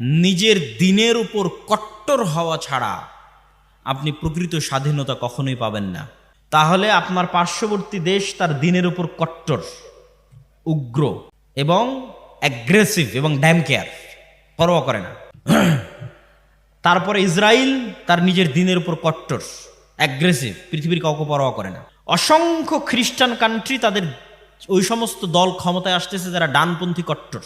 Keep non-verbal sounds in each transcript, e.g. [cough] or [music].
নিজের দিনের উপর কট্টর হওয়া ছাড়া আপনি প্রকৃত স্বাধীনতা কখনোই পাবেন না। তাহলে আপনার পার্শ্ববর্তী দেশ তার দিনের উপর কট্টর, উগ্র এবং অ্যাগ্রেসিভ এবং ড্যাম কেয়ার পরোয়া করে না। [clears throat] তারপরে ইসরায়েল তার নিজের দিনের উপর কট্টর অ্যাগ্রেসিভ পৃথিবীর কাউকে পরোয়া করে না। অসংখ্য খ্রিস্টান কান্ট্রি তাদের ওই সমস্ত দল ক্ষমতায় আসতেছে যারা ডানপন্থী কট্টর।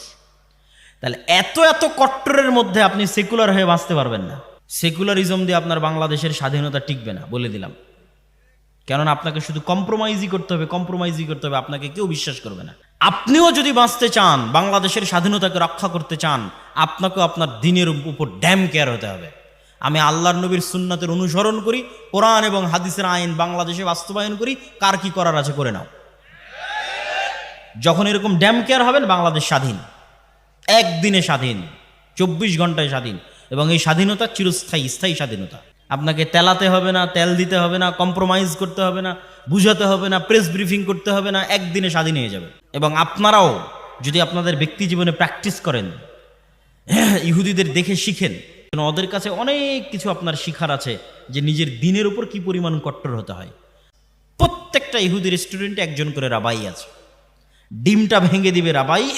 তাহলে এত এত কট্টরের মধ্যে আপনি সেকুলার হয়ে বাঁচতে পারবেন না। সেকুলারিজম দিয়ে আপনার বাংলাদেশের স্বাধীনতা টিকবে না, বলে দিলাম। কেননা আপনাকে শুধু কম্প্রোমাইজই করতে হবে কম্প্রোমাইজই করতে হবে, আপনাকে কেউ বিশ্বাস করবে না। আপনিও যদি বাঁচতে চান, বাংলাদেশের স্বাধীনতাকে রক্ষা করতে চান, আপনাকেও আপনার দিনের উপর ড্যাম কেয়ার হতে হবে। আমি আল্লাহর নবীর সুন্নাতের অনুসরণ করি, কোরআন এবং হাদিসের আইন বাংলাদেশে বাস্তবায়ন করি, কার কি করার আছে করে নাও। যখন এরকম ড্যাম কেয়ার হবেন, বাংলাদেশ স্বাধীন। একদিনে স্বাধীন, চব্বিশ ঘন্টায় স্বাধীন এবং এই স্বাধীনতা চিরস্থায়ী, স্থায়ী স্বাধীনতা। আপনাকে তেলাতে হবে না, তেল দিতে হবে না কম্প্রোমাইজ করতে হবে না, বুঝাতে হবে না প্রেস ব্রিফিং করতে হবে না, একদিনে স্বাধীন হয়ে যাবে। এবং আপনারাও যদি আপনাদের ব্যক্তি জীবনে প্র্যাকটিস করেন, ইহুদিদের দেখে শিখেন ওদের কাছে অনেক কিছু আপনার শিখার আছে যে নিজের দিনের উপর কি পরিমাণ কট্টর হতে হয়। প্রত্যেকটা ইহুদি রেস্টুরেন্টে একজন করে রাবাই আছে। ডিমটা ভেঙে দিবে রাবাই।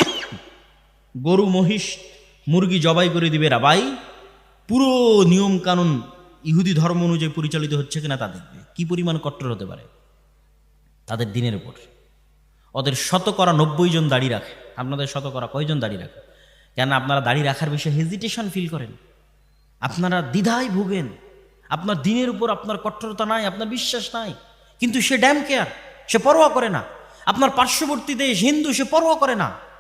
গরু, মহিষ, মুরগি জবাই করে দিবে রাবাই। পুরো নিয়ম কানুন ইহুদি ধর্ম অনুযায়ী পরিচালিত হচ্ছে কিনা তা দেখবে। কি পরিমাণ কট্টর হতে পারে? তাদের দিনের উপর। ওদের শতকরা নব্বই জন দাড়ি রাখে। আপনাদের শতকরা কয়জন দাঁড়িয়ে রাখে? কেন আপনারা দাড়ি রাখার বিষয়ে হেজিটেশন ফিল করেন। আপনারা দ্বিধায় ভুগেন। আপনার দিনের উপর আপনার কট্টরতা নাই, আপনার বিশ্বাস নাই। কিন্তু সে ড্যাম কেয়ার সে পরোয়া করে না। আপনার পার্শ্ববর্তী দেশ হিন্দু, সে পরোয়া করে না।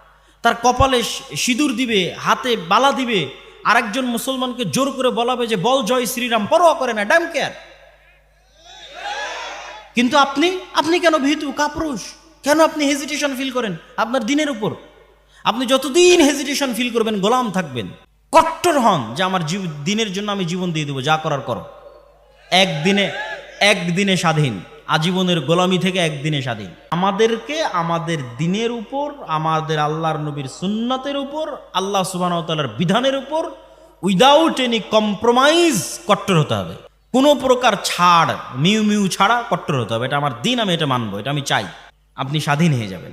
তার কপালে সিঁদুর দিবে, হাতে বালা দিবে, আরেকজন মুসলমানকে জোর করে বলাবে যে, বল জয় শ্রীরাম, পরোয়া করে না ড্যাম কেয়ার কিন্তু আপনি আপনি কেন ভীতু, কাপুরুষ? কেন আপনি হেজিটেশন ফিল করেন? আপনার দিনের উপর। আপনি যতদিন হেজিটেশন ফিল করবেন, গোলাম থাকবেন। কট্টর হন যে, আমার দিনের জন্য আমি জীবন দিয়ে দেবো, যা করার করো। একদিনে একদিনে স্বাধীন। আজীবনের গোলামি থেকে একদিনে স্বাধীন। আমাদেরকে আমাদের দিনের উপর, আমাদের আল্লাহর নবীর সুন্নাতের উপর, আল্লাহ সুবাহতালার বিধানের উপর উইদাউট এনি কম্প্রোমাইজ কট্টর হতে হবে। কোনো প্রকার ছাড়, মিউ মিউ ছাড়া কট্টর হতে হবে। এটা আমার দিন, আমি এটা মানবো, এটা আমি চাই। আপনি স্বাধীন হয়ে যাবেন।